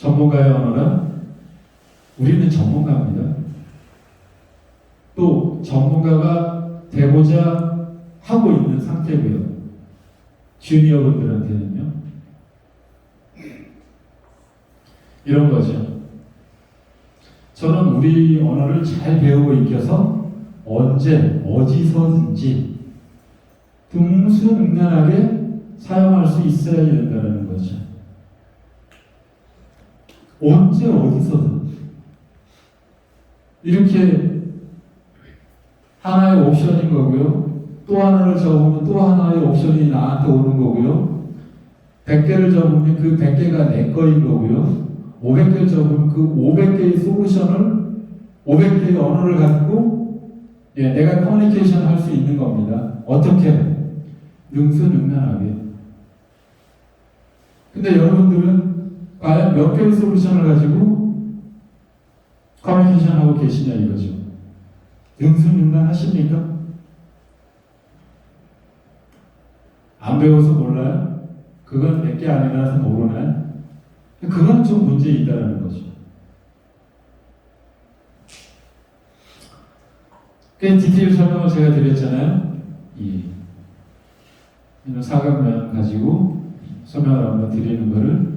전문가의 언어라? 우리는 전문가입니다. 또 전문가가 되고자 하고 있는 상태고요. 주니어 분들한테는요. 이런 거죠. 저는 우리 언어를 잘 배우고 익혀서 언제, 어디서든지 등수능란하게 사용할 수 있어야 된다는 거죠. 언제, 어디서든. 이렇게 하나의 옵션인 거고요. 또 하나를 적으면 또 하나의 옵션이 나한테 오는 거고요. 100개를 적으면 그 100개가 내 거인 거고요. 500개를 적으면 그 500개의 솔루션을 500개의 언어를 가지고 예, 내가 커뮤니케이션 할 수 있는 겁니다. 어떻게? 능수능란하게. 근데 여러분들은 과연 몇 개의 솔루션을 가지고 커뮤니케이션 하고 계시냐 이거죠. 능수능란 하십니까? 안 배워서 몰라요? 그건 몇개 아니라서 모르나요? 그건 좀 문제 있다는 거죠. 그 디테일 설명을 제가 드렸잖아요. 이 사각면 가지고 설명을 한번 드리는 거를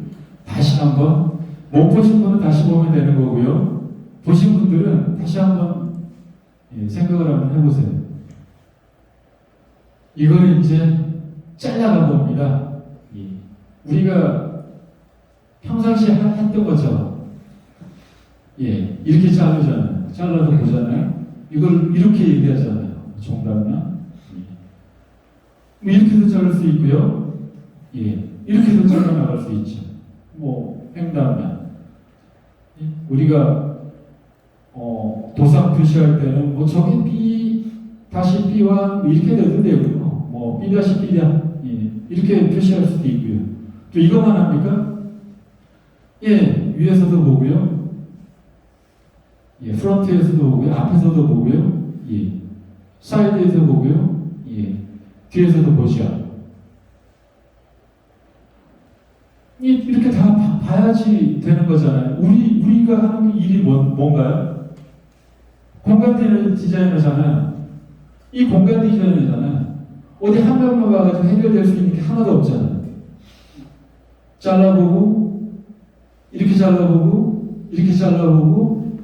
다시 한번 못 보신 분은 다시 보면 되는 거고요. 보신 분들은 다시 한번 예, 생각을 한번 해보세요. 이걸 이제 잘라가 봅니다. 예. 우리가 평상시에 하- 했던 것처럼 예 이렇게 자르잖아요. 잘라서 보잖아요. 이걸 이렇게 얘기하잖아요. 정답면 예. 뭐 이렇게도 자를 수 있고요. 예 이렇게도 잘라 나갈 수 있죠. 뭐 횡단면 예? 우리가 어, 도상 표시할 때는 뭐 저기 B 다시 B와 뭐 이렇게 되고요. 뭐 B 다시 B 다 예, 이렇게 표시할 수도 있고요. 또 이것만 합니까? 예, 위에서도 보고요. 예, 프런트에서도 보고요. 앞에서도 보고요. 예, 사이드에서 보고요. 예, 뒤에서도 보시죠. 이- 이렇게 다 봐- 봐야지 되는 거잖아요. 우리 우리가 하는 일이 뭔, 뭔가요? 공간 디- 디자이너잖아요. 이 공간 디자이너잖아요. 어디 한 명만 와가지고 해결될 수 있는 게 하나도 없잖아요. 잘라보고 이렇게 잘라보고 이렇게 잘라보고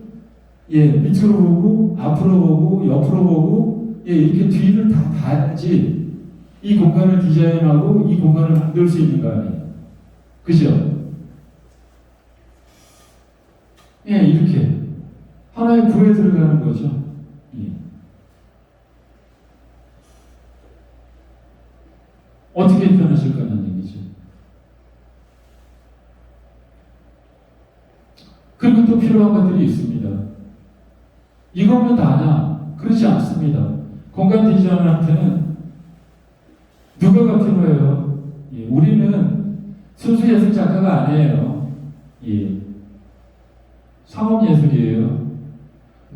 예 밑으로 보고 앞으로 보고 옆으로 보고 예 이렇게 뒤를 다 봐야지 이 공간을 디자인하고 이 공간을 만들 수 있는 거 아니에요. 그죠? 예, 이렇게 하나의 구에 들어가는 거죠. 예. 어떻게 표현하실 거냐는 얘기죠. 그리고 또 필요한 것들이 있습니다. 이거면 다냐? 그렇지 않습니다. 공간 디자인한테는 누가가 필요해요? 예, 예술 작가가 아니에요. 예. 상업 예술이에요.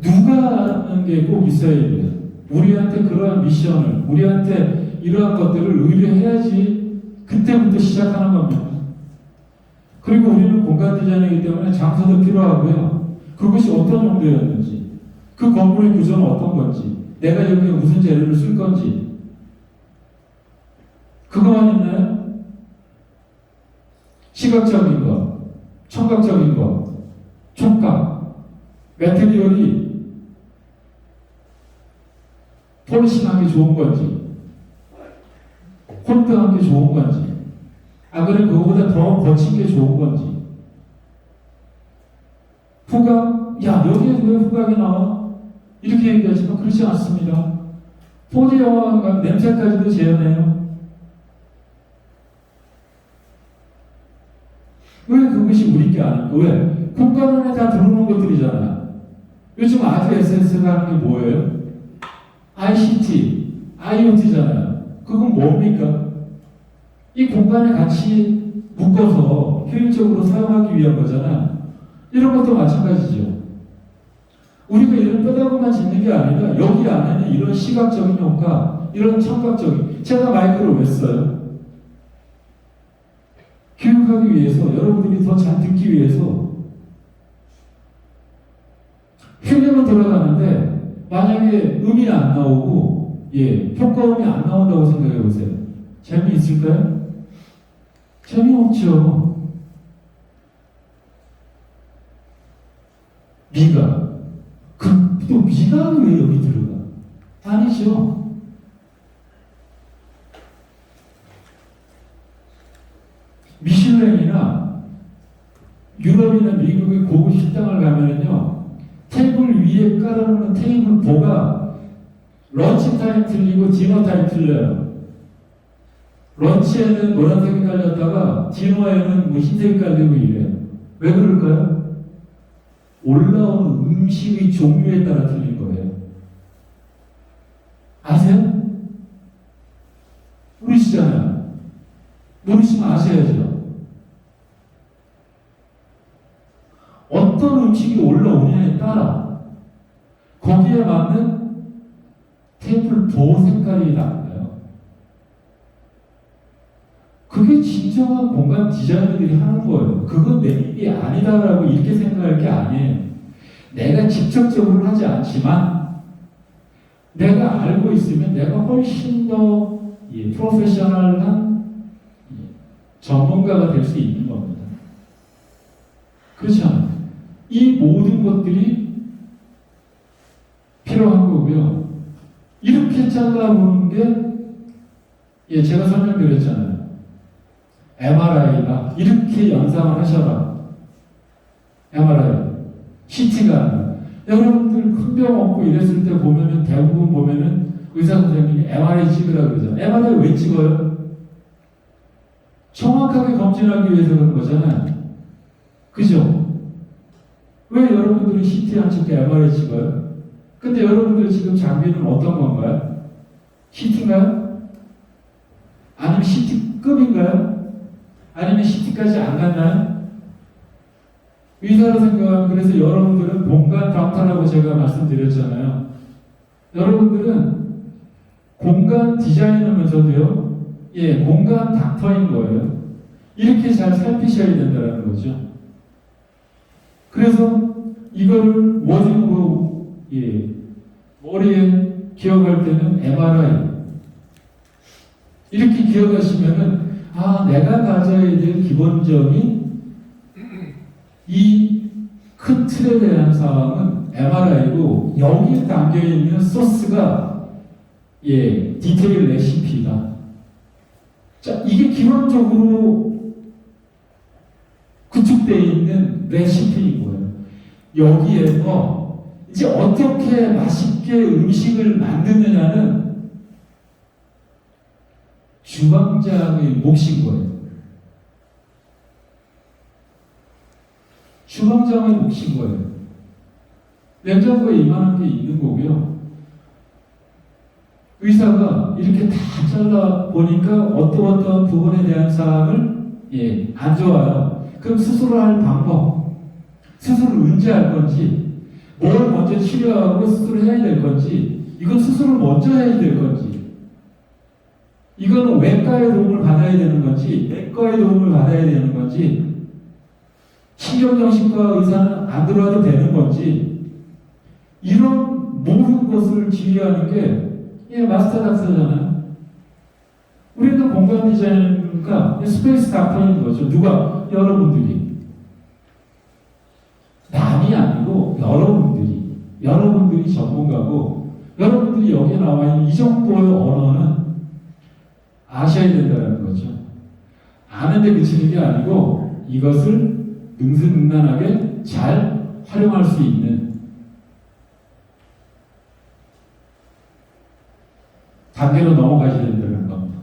누가 하는 게 꼭 있어야 돼요. 우리한테 그러한 미션을, 우리한테 이러한 것들을 의뢰해야지 그때부터 시작하는 겁니다. 그리고 우리는 공간 디자인이기 때문에 장소도 필요하고요. 그것이 어떤 용도였는지, 그 건물의 구조는 어떤 건지, 내가 여기에 무슨 재료를 쓸 건지, 그거만 있나요? 시각적인 거, 청각적인 거, 촉감, 매트리얼이 폴리싱한 게 좋은 건지, 홀드한 게 좋은 건지, 아, 그래, 그거보다 더 거친 게 좋은 건지. 후각? 야, 여기에 왜 후각이 나와? 이렇게 얘기하지만 그렇지 않습니다. 4D 영화가 냄새까지도 재현해요. 왜 그것이 우리 게 아니고, 왜? 안에 다 들어오는 것들이잖아요. 요즘 아주 하는 게 뭐예요? ICT, IoT잖아요. 그건 뭡니까? 이 공간에 같이 묶어서 효율적으로 사용하기 위한 거잖아. 이런 것도 마찬가지죠. 우리가 이런 뼈다구만 짓는 게 아니라 여기 안에는 이런 시각적인 효과, 이런 청각적인 제가 마이크를 왜 써요? 교육하기 위해서 여러분들이 더 잘 듣기 위해서 필름은 들어가는데 만약에 음이 안 나오고 예 효과음이 안 나온다고 생각해 보세요. 재미있을까요? 재미없죠. 미가 그 또 미가 왜 여기 들어가? 아니죠. 미슐랭이나 유럽이나 미국의 고급 식당을 가면은요 테이블 위에 깔아놓는 테이블 보가 런치 타임 틀리고 디너 타임 틀려요. 런치에는 노란색이 깔렸다가 디너에는 뭐 흰색이 깔리고 이래요. 왜 그럴까요? 올라오는 음식의 종류에 따라 틀린 거예요. 아세요? 모르시잖아요. 모르시면 아셔야죠. 어떤 음식이 올라오냐에 따라 거기에 맞는 테이블 보 색깔이 달라요. 그게 진정한 공간 디자이너들이 하는 거예요. 그건 내 일이 아니다라고 이렇게 생각할 게 아니에요. 내가 직접적으로 하지 않지만 내가 알고 있으면 내가 훨씬 더 예, 프로페셔널한 예, 전문가가 될 수 있는 겁니다. 그렇지 않아요? 이 모든 것들이 필요한 거고요. 이렇게 잘라보는 게, 예, 제가 설명드렸잖아요. MRI가 이렇게 영상을 하셔라. MRI. CT가. 여러분들 큰 병 없고 이랬을 때 보면은 대부분 보면은 의사 선생님이 MRI 찍으라 그러잖아요. MRI 왜 찍어요? 정확하게 검진하기 위해서 그런 거잖아요. 그죠? 왜 여러분들이 CT 안 찍고 MRI 찍어요? 근데 여러분들 지금 장비는 어떤 건가요? CT인가요? 아니면 CT급인가요? 아니면 CT까지 안 갔나요? 의사로 생각하면 그래서 여러분들은 공간 닥터라고 제가 말씀드렸잖아요. 여러분들은 공간 디자이너면서도요, 예, 공간 닥터인 거예요. 이렇게 잘 살피셔야 된다는 거죠. 그래서 이거를 워딩으로 예, 머리에 기억할 때는 MRI 이렇게 기억하시면은 아 내가 가져야 될 기본적인 이큰 틀에 대한 사항은 MRI고 여기에 담겨 있는 소스가 예 디테일 레시피다. 자 이게 기본적으로 구축되어 있는 레시피인 거예요. 여기에서 이제 어떻게 맛있게 음식을 만드느냐는 주방장의 몫인 거예요. 주방장의 몫인 거예요. 냉장고에 이만한 게 있는 거고요. 의사가 이렇게 다 잘라 보니까 어떤 어떤 부분에 대한 사항을 예, 안 좋아요. 그럼 스스로 할 방법, 스스로 언제 할 건지, 뭘 먼저 치료하고 스스로 해야 될 건지, 이건 스스로 먼저 해야 될 건지, 이거는 외과의 도움을 받아야 되는 건지, 내과의 도움을 받아야 되는 건지, 신경정신과 의사는 안 들어와도 되는 건지, 이런 모든 것을 지휘하는 게 예, 마스터 닥터잖아요. 우리는 공간 디자인과 스페이스 닥터인 거죠. 누가? 여러분들이. 남이 아니고 여러분들이. 여러분들이 전문가고 여러분들이 여기 나와 있는 이 정도의 언어는 아셔야 된다는 거죠. 아는데 그치는 게 아니고 이것을 능수능란하게 잘 활용할 수 있는 단계로 넘어가셔야 된다는 겁니다.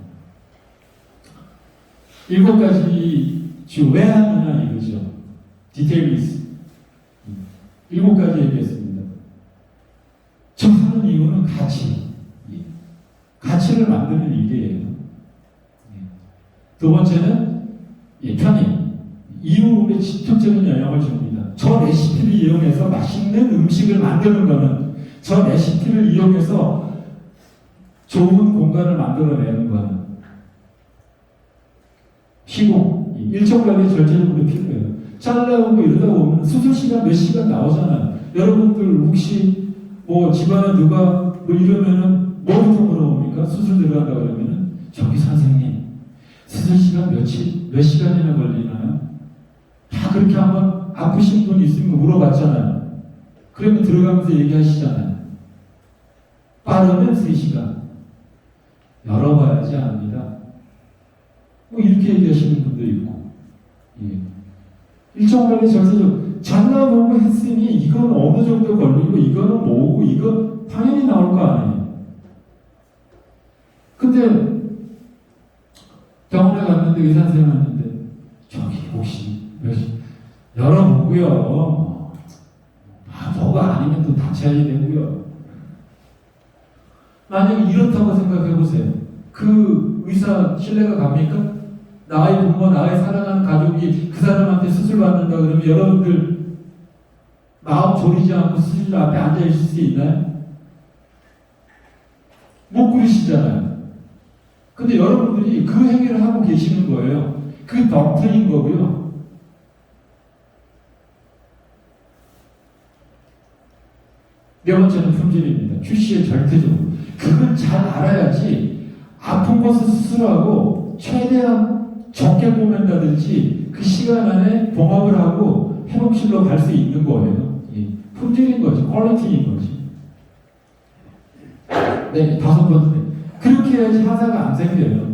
일곱 가지 지금 왜 하느냐 이거죠. 디테일리스. 일곱 가지 얘기했습니다. 저 하는 이유는 가치. 예. 가치를 만드는 일이에요. 예. 두 번째는 예, 편의. 이유에 직접적인 영향을 줍니다. 저 레시피를 이용해서 맛있는 음식을 만드는 거는 저 레시피를 이용해서 좋은 공간을 만들어내는 거는 시공, 이 일정 관리 절차적으로 필요해요. 잘라오고 이러다 보면 수술 시간 몇 시간 나오잖아요. 여러분들 혹시 뭐 집안에 누가 뭐 이러면은 뭐부터 물어봅니까? 수술 들어간다 그러면은 저기 선생님 수술 시간 며칠 몇 시간이나 걸리나요? 다 그렇게 한번 아프신 분 있으면 물어봤잖아요. 그러면 들어가면서 얘기하시잖아요. 빠르면 3시간. 열어봐야지 압니다. 뭐 이렇게 얘기하시는 분도 있고. 예. 일정 관리 절차적 잘라보고 했으니 이건 어느 정도 걸리고 이거는 뭐고 이거 당연히 나올 거 아니에요. 근데 병원에 갔는데 의사 선생님 왔는데 저기 혹시 열어보고요. 뭐, 아 뭐가 아니면 또 다쳐야 되고요. 만약에 이렇다고 생각해 보세요. 그 의사 신뢰가 갑니까? 나의 부모, 나의 사랑하는 가족이 그 사람한테 수술 받는다 그러면 여러분들 마음 졸이지 않고 수술 앞에 앉아 있을 수 있나요? 못 그러시잖아요. 근데 여러분들이 그 행위를 하고 계시는 거예요. 그게 덕트인 거고요. 네 번째는 품질입니다. 출시의 절대적으로. 그걸 잘 알아야지 아픈 것을 수술하고 최대한 적게 꼬맨다든지 그 시간 안에 봉합을 하고 회복실로 갈 수 있는 거예요. 예. 품질인 거지, 퀄리티인 거지. 네, 다섯 번째. 그렇게 해야지 하사가 안 생겨요.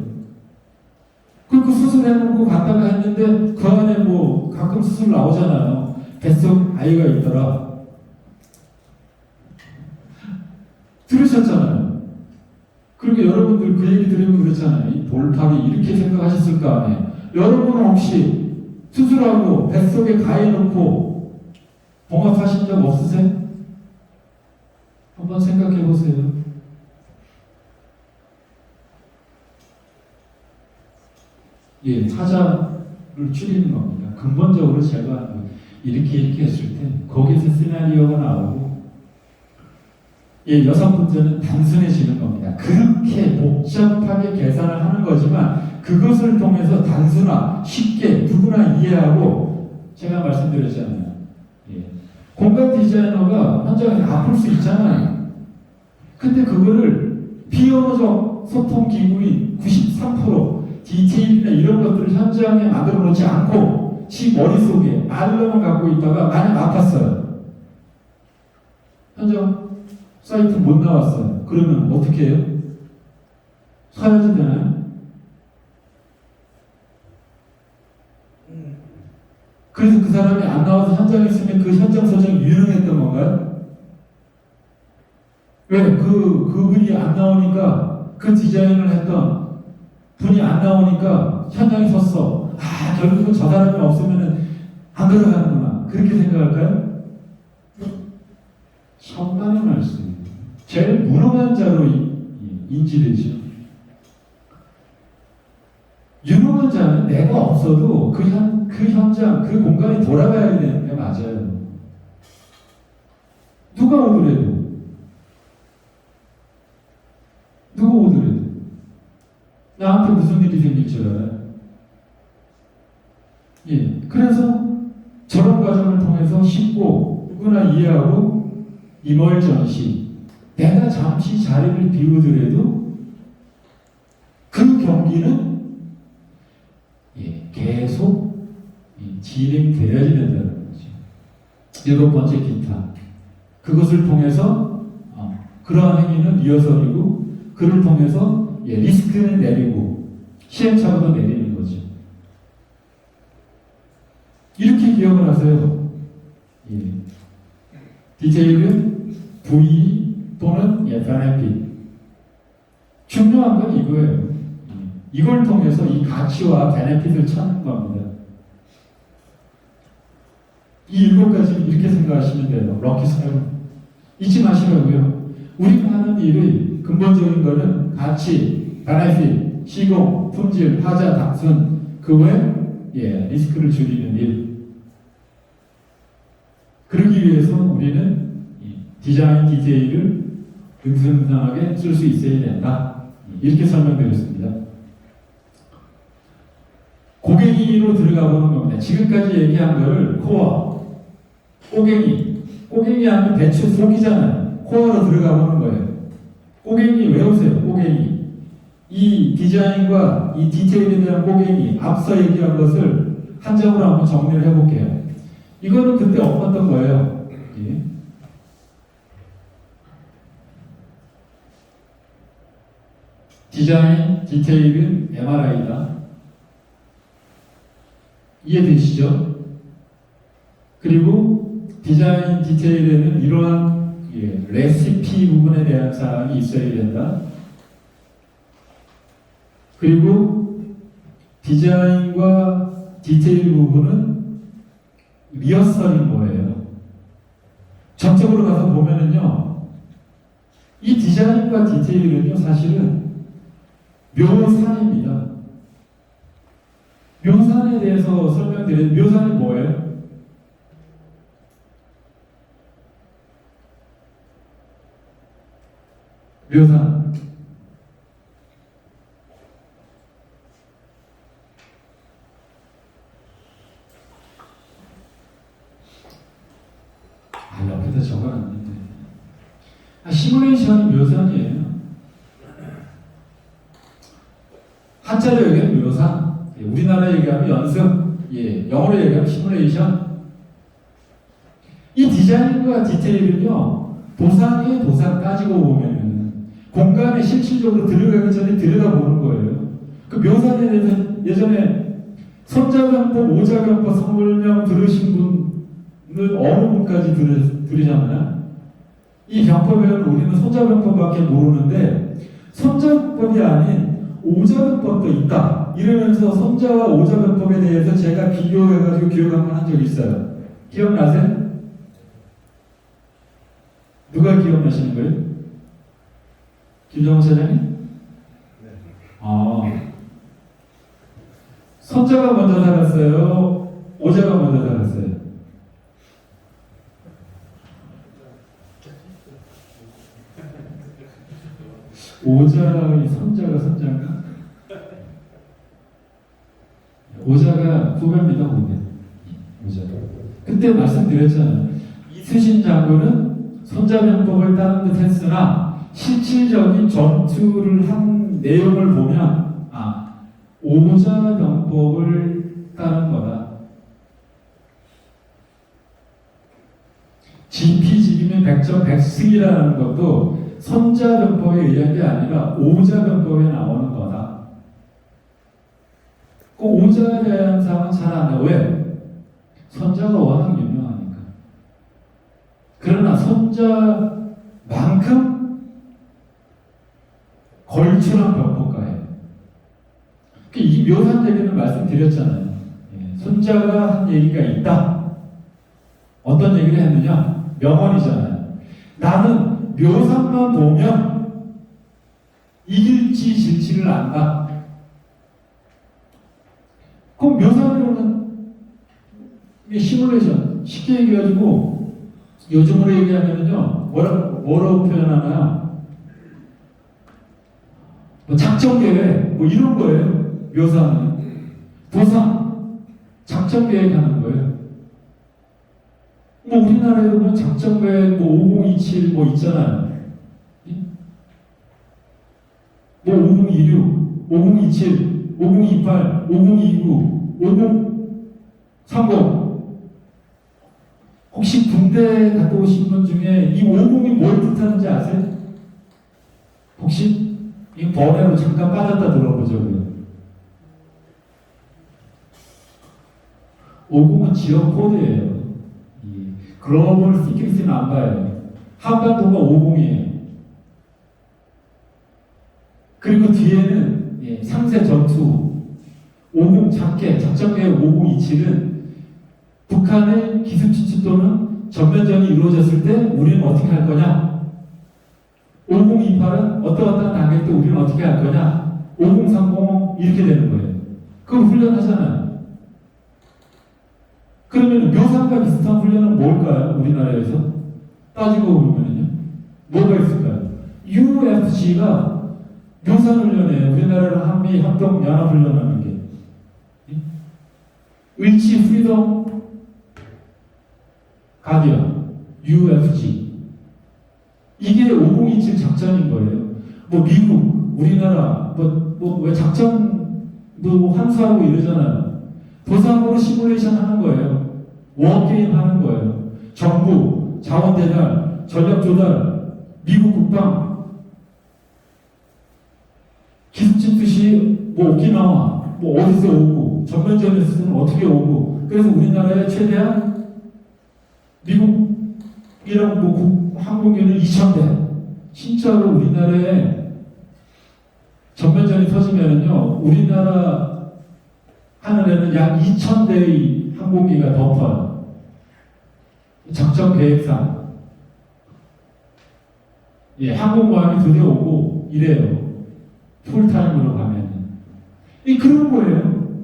그리고 수술해놓고 갔다가 했는데 그 안에 뭐 가끔 수술 나오잖아요. 뱃속 아이가 있더라. 들으셨잖아요. 그리고 여러분들 그 얘기 들으면 그렇잖아요. 이 볼탑이 이렇게 생각하셨을 거 아니에요. 여러분은 혹시 수술하고 뱃속에 가해 놓고 봉합하신 적 없으세요? 한번 생각해 보세요. 예, 타자를 줄이는 겁니다. 근본적으로 제가 이렇게 이렇게 했을 때 거기서 시나리오가 나오고 예, 여섯 번째는 단순해지는 겁니다. 그렇게 복잡하게 계산을 하는 거지만 그것을 통해서 단순화, 쉽게 누구나 이해하고 제가 말씀드렸잖아요. 예. 공간 디자이너가 현장에 아플 수 있잖아요. 근데 그거를 비언어적 소통 기구인 93% 디테일이나 이런 것들을 현장에 만들어 놓지 않고 지 머릿속에 알람을 갖고 있다가 만약 아팠어요. 현장 사이트 못 나왔어요. 그러면 어떻게 해요? 사야지 되나요? 그래서 그 사람이 안 나와서 현장에 있으면 그 현장 소정이 유능했던 건가요? 왜? 그, 그분이 안 나오니까 그 디자인을 했던 분이 안 나오니까 현장에 섰어. 아, 결국은 저 사람이 없으면 안 들어가는구나. 그렇게 생각할까요? 천만의 말씀. 제일 무능한 자로 인지되죠. 유능한 자는 내가 없어도 그, 현, 그 현장, 그 공간이 돌아가야 되는 게 맞아요. 누가 오더라도. 누가 오더라도. 나한테 무슨 일이 생길 줄 알아요? 예. 그래서 저런 과정을 통해서 쉽고 누구나 이해하고 임월전시 내가 잠시 자리를 비우더라도 그 경기는 예, 계속 이 진행되어야 된다는 거죠. 일곱 번째 기타. 그것을 통해서 어, 그러한 행위는 리허설이고 그를 통해서 예, 리스크는 내리고 시행착오도 내리는 거죠. 이렇게 기억을 하세요. 예. 디테일은 V 또는 예, 베네핏. 중요한 건 이거예요. 예. 이걸 통해서 이 가치와 베네핏을 찾는 겁니다. 이 일곱 가지 이렇게 생각하시면 돼요. 럭키 스타일. 잊지 마시라고요. 우리가 하는 일의 근본적인 거는 가치, 베네핏, 시공, 품질, 하자, 단순, 그외 예, 리스크를 줄이는 일. 그러기 위해서 우리는 이 디자인 디테 능수능란하게 쓸 수 있어야 된다. 이렇게 설명드렸습니다. 고객이 고갱이로 들어가 보는 겁니다. 지금까지 얘기한 거를 코어, 꼬갱이, 꼬갱이 하면 대추 속이잖아요. 코어로 들어가 보는 거예요. 꼬갱이 외우세요. 꼬갱이. 이 디자인과 이 디테일에 대한 꼬갱이, 앞서 얘기한 것을 한 장으로 한번 정리를 해볼게요. 이거는 그때 엎었던 거예요. 예. 디자인, 디테일은 MRI다. 이해되시죠? 그리고 디자인 디테일에는 이러한 예, 레시피 부분에 대한 사항이 있어야 된다. 그리고 디자인과 디테일 부분은 리허설인 거예요. 전적으로 가서 보면은요, 이 디자인과 디테일은요, 사실은 묘산입니다. 묘산에 대해서 설명드려요. 묘산이 뭐예요? 묘산. 아, 옆에다 적어놨는데. 아, 시뮬레이션이 묘산이에요. 한자로 얘기하면 묘산, 예, 우리나라 얘기하면 연습, 예, 영어로 얘기하면 시뮬레이션. 이 디자인과 디테일은요, 도상의 도상 따지고 보면은 공간에 실질적으로 들어가기 전에 들여다보는 거예요. 그 묘산에 대해서 예전에 손자병법, 오자병법 설명 들으신 분은 어느 분까지 들으, 들으셨나요? 이 병법에는 우리는 손자병법밖에 모르는데 손자병법이 아닌 오자병법도 있다. 이러면서 손자와 오자병법에 대해서 제가 비교해가지고 기억 한번 한 적이 있어요. 기억나세요? 누가 기억나시는 거예요? 김정호 사장님? 아. 손자가 먼저 살았어요? 오자가 먼저 살았어요? 오자의 손자가 손자인가? 후배입니다, 후배. 오자. 그때 말씀드렸잖아요. 이수신 장군은 손자병법을 따른 듯 했으나 실질적인 전투를 한 내용을 보면 아 오자병법을 따른 거다. 진피지기면 백전백승이라는 것도 손자병법에 의한 게 아니라 오자병법에 나오는 거다. 그 오자에 대한 사항은 잘안 나와요. 왜? 손자가 워낙 유명하니까. 그러나 손자만큼 걸출한 병법가예요. 그이 묘산 얘기는 말씀드렸잖아요. 예, 손자가 한 얘기가 있다. 어떤 얘기를 했느냐? 명언이잖아요. 나는 묘산만 보면 이길지 질지를 안다. 그럼 묘산으로는 이게 시뮬레이션 쉽게 얘기해가지고 요즘으로 얘기하면요 뭐라 뭐라고 표현하나요? 뭐 작전 계획 뭐 이런 거예요 묘사는 도상 작전 계획하는 거예요. 뭐 우리나라에 보면 작전 계획 뭐 5027 뭐 있잖아요. 뭐 5026, 5027, 5028, 5029, 5030 혹시 군대 갔다 오신 분 중에 이 50이 뭘 뜻하는지 아세요? 혹시 이 번외로 잠깐 빠졌다 들어보자고요. 50은 지역 코드예요. 이 글로벌 시큐리티는 안 봐요. 한반도가 50이에요. 그리고 뒤에는 예, 상세 전투 50 작계 작전계획 5027은 북한의 기습지침 또는 전면전이 이루어졌을 때 우리는 어떻게 할 거냐? 5028은 어떠 어떠한 단계 때 우리는 어떻게 할 거냐? 5030 이렇게 되는 거예요. 그걸 훈련하잖아요. 그러면 묘상과 비슷한 훈련은 뭘까요? 우리나라에서 따지고 보면요. 뭐가 있을까요? UFG가 묘상 훈련이에요. 우리나라는 한미 합동 연합 훈련하는 게. 을지 프리덤 가디언 UFG 이게 5027 작전인 거예요. 뭐 미국, 우리나라 뭐 뭐 왜 작전 뭐 함수하고 이러잖아요. 도상으로 시뮬레이션 하는 거예요. 워게임 하는 거예요. 정부, 자원 대달, 전력 조달, 미국 국방, 기습짓듯이 뭐 오키나와 뭐 어디서 오고 전면전에서는 어떻게 오고 그래서 우리나라에 최대한 미국이랑 뭐 국- 항공기는 2,000대. 진짜로 우리나라에 전면전이 터지면은요 우리나라 하늘에는 약 2,000대의 항공기가 덮어요. 작전 계획상. 예, 항공모함이 들여오고 이래요. 풀타임으로 가면은. 이 그런 거예요.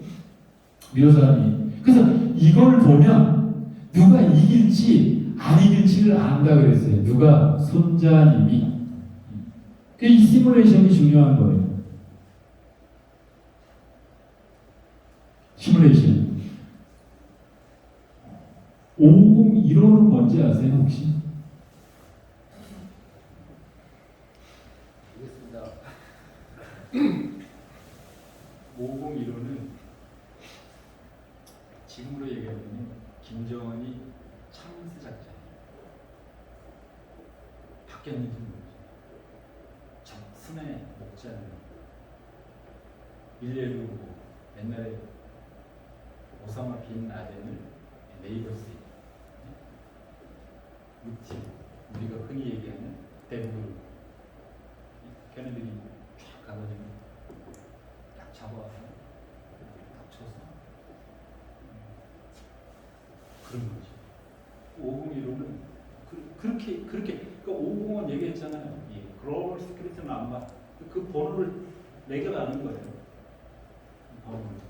묘사이 그래서 이걸 보면 누가 이길지 안 이길지를 안다 그랬어요. 누가? 손자님이. 그이 시뮬레이션이 중요한 거예요. 시뮬레이션. 501호는 뭔지 아세요 혹시? 알겠습니다. 501호는 지금으로 얘기하면 김정은이 참스 작전 바뀌었는지 모르죠. 적순의 목자는 일례로 옛날에 오사마 빈 라덴을 네이버스 루틴 우리가 흔히 얘기하는 대부분 걔네들이 쫙 가가지고 딱 잡아와서 닥쳐서 그런 거지. 501호는 그, 그렇게 그렇게 그501 얘기했잖아요. 이 글로벌 시크릿 남바 그 번호를 매겨가는 거예요. 번호를.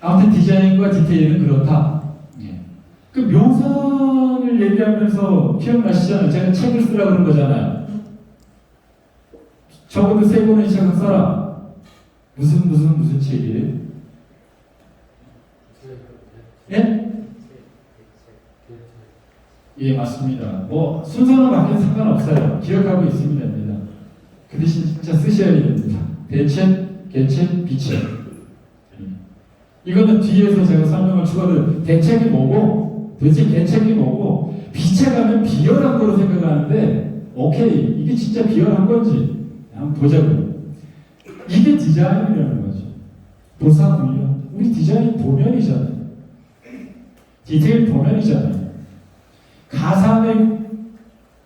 아무튼 디자인과 디테일은 그렇다. 예. 그 묘상을 얘기하면서 기억나시잖아요. 제가 책을 쓰라 그런 거잖아요. 적어도 세 권의 책을 써라. 무슨 무슨 무슨 책이에요? 예? 예, 맞습니다. 뭐 순서는 바뀌어도 상관없어요. 기억하고 있으면 됩니다. 그 대신 진짜 쓰셔야 됩니다. 대책, 개책, 비책. 예. 이거는 뒤에서 제가 설명을 추가로 대책이 뭐고 도대체 개책이 뭐고 비책하면 비열한 거로 생각하는데 오케이 이게 진짜 비열한 건지 한번 보자고요. 이게 디자인이라는 거죠. 도사훈련 우리 디자인 도면이잖아요. 디테일 도면이잖아요. 가상의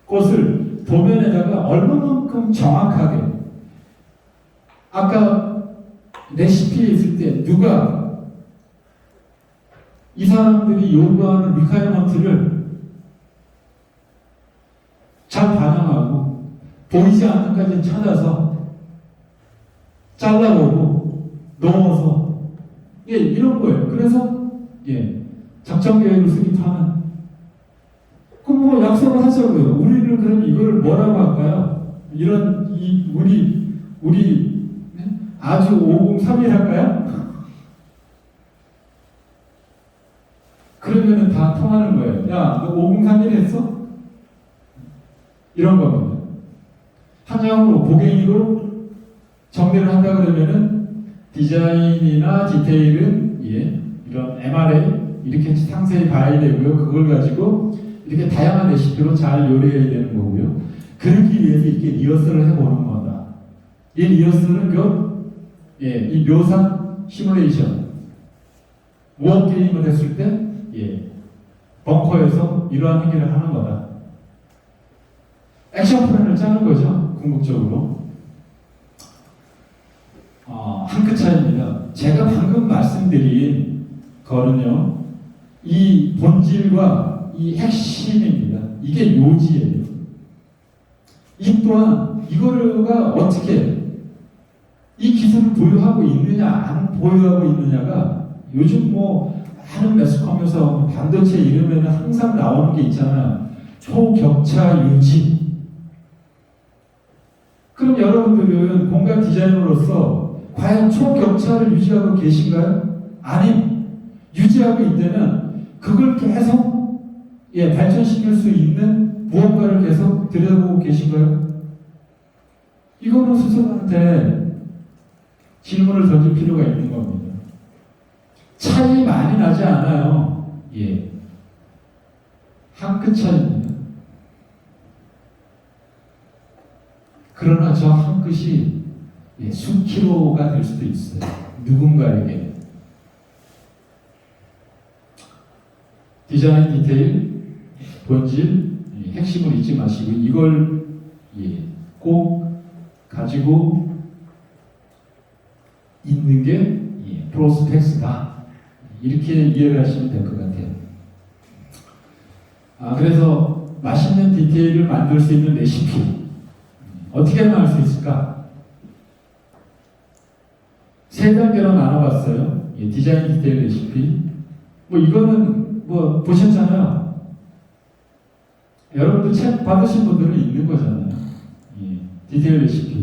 것을 도면에다가 얼마만큼 정확하게 아까 레시피에 있을 때 누가 이 사람들이 요구하는 리카이먼트를 잘 반영하고 보이지 않는 까지 찾아서 잘라보고 넣어서 예 이런 거예요. 그래서 예 작전 계획을 쓰기도 하는 뭐 약속을 하자고요. 우리는 그럼 이걸 뭐라고 할까요? 이런 이 우리 우리 네? 아주 503일 할까요? 그러면은 다 통하는 거예요. 야, 너 503일 했어? 이런 겁니다. 한양으로 고갱이로 정리를 한다 그러면은 디자인이나 디테일은 예, 이런 MRA 이렇게 상세히 봐야 되고요. 그걸 가지고 이렇게 다양한 레시피로 잘 요리해야 되는 거고요. 그러기 위해서 이렇게 리허설을 해보는 거다. 이 리허설은 그, 예, 이 묘상 시뮬레이션. 모험 게임을 했을 때, 예, 벙커에서 이러한 행위를 하는 거다. 액션 플랜을 짜는 거죠. 궁극적으로. 어, 한끗 차이입니다. 제가 방금 말씀드린 거는요, 이 본질과 이 핵심입니다. 이게 요지예요. 이 또한 이거가 어떻게 이 기술을 보유하고 있느냐 안 보유하고 있느냐가 요즘 뭐 많은 매스컴에서 반도체 이러면 항상 나오는 게 있잖아요. 초격차 유지. 그럼 여러분들은 공간 디자이너로서 과연 초격차를 유지하고 계신가요? 아니 유지하고 있다면 그걸 계속 예 발전시킬 수 있는 무언가를 계속 들여다보고 계신가요? 이거는 스스로한테 질문을 던질 필요가 있는 겁니다. 차이 많이 나지 않아요. 예. 한 끗 차이입니다. 그러나 저 한 끗이 예, 수키로가 될 수도 있어요. 누군가에게. 디자인 디테일, 본질, 예, 핵심을 잊지 마시고 이걸 예, 꼭 가지고 있는 게 예, 프로스펙스다. 이렇게 이해를 하시면 될 것 같아요. 아, 그래서 맛있는 디테일을 만들 수 있는 레시피. 어떻게 알수 있을까? 세 단계로 나눠봤어요. 예, 디자인 디테일 레시피. 뭐 이거는 뭐 보셨잖아요. 여러분도 책 받으신 분들은 있는 거잖아요. 예, 디테일 레시피.